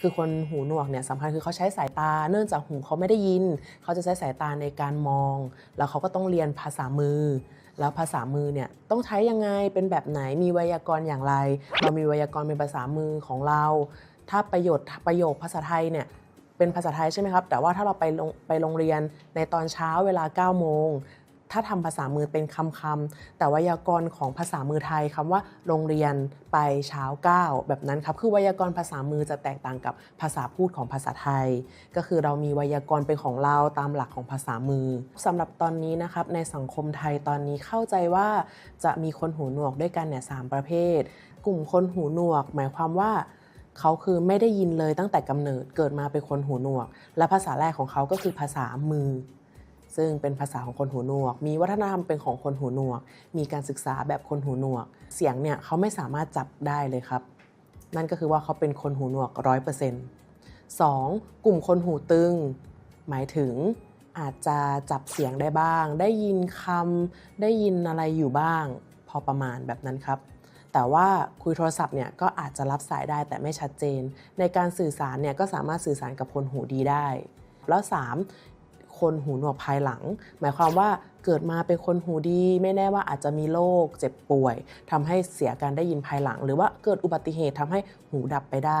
คือคนหูหนวกเนี่ยสำคัญคือเขาใช้สายตา เนื่องจากหูเขาไม่ได้ยิน เขาจะใช้สายตาในการมอง แล้วเขาก็ต้องเรียนภาษามือ แล้วภาษามือเนี่ยต้องใช้ยังไงเป็นแบบไหนมีไวยากรณ์อย่างไร เรามีไวยากรณ์เป็นภาษามือของเรา ถ้าประโยชน์ประโยคภาษาไทยเนี่ยเป็นภาษาไทยใช่ไหมครับ แต่ว่าถ้าเราไปโรงไปโรงเรียนในตอนเช้าเวลา9โมง ถ้าทำภาษามือเป็นคำคำๆแต่ไวยากรณ์ของภาษามือไทยคำว่าโรงเรียนไปเช้า9แบบนั้นครับคือไวยากรณ์ภาษามือจะแตกต่างกับภาษาพูดของภาษาไทย ก็คือเรามีไวยากรณ์เป็นของเราตามหลักของภาษามือสำหรับตอนนี้นะครับในสังคมไทยตอนนี้เข้าใจว่าจะมีคนหูหนวกด้วยกันเนี่ยสามประเภท กลุ่มคนหูหนวก หมายความว่าเขาคือไม่ได้ยินเลยตั้งแต่กำเนิดเกิดมาเป็นคนหูหนวก และภาษาแรกของเขาก็คือภาษามือ ซึ่งเป็นภาษาของคนหูหนวก มีวัฒนธรรมเป็นของคนหูหนวก มีการศึกษาแบบคนหูหนวก เสียงเนี่ยเขาไม่สามารถจับได้เลยครับ นั่นก็คือว่าเขาเป็นคนหูหนวกร้อยเปอร์เซ็นต์สองกลุ่มคนหูตึง หมายถึงอาจจะจับเสียงได้บ้าง ได้ยินคำได้ยินอะไรอยู่บ้าง พอประมาณแบบนั้นครับ แต่ว่าคุยโทรศัพท์เนี่ยก็อาจจะรับสายได้แต่ไม่ชัดเจน ในการสื่อสารเนี่ยก็สามารถสื่อสารกับคนหูดีได้ แล้ว 3. คนหูหนวกภายหลัง หมายความว่าเกิดมาเป็นคนหูดี ไม่แน่ว่าอาจจะมีโรคเจ็บป่วยทำให้เสียการได้ยินภายหลัง หรือว่าเกิดอุบัติเหตุทำให้หูดับไปได้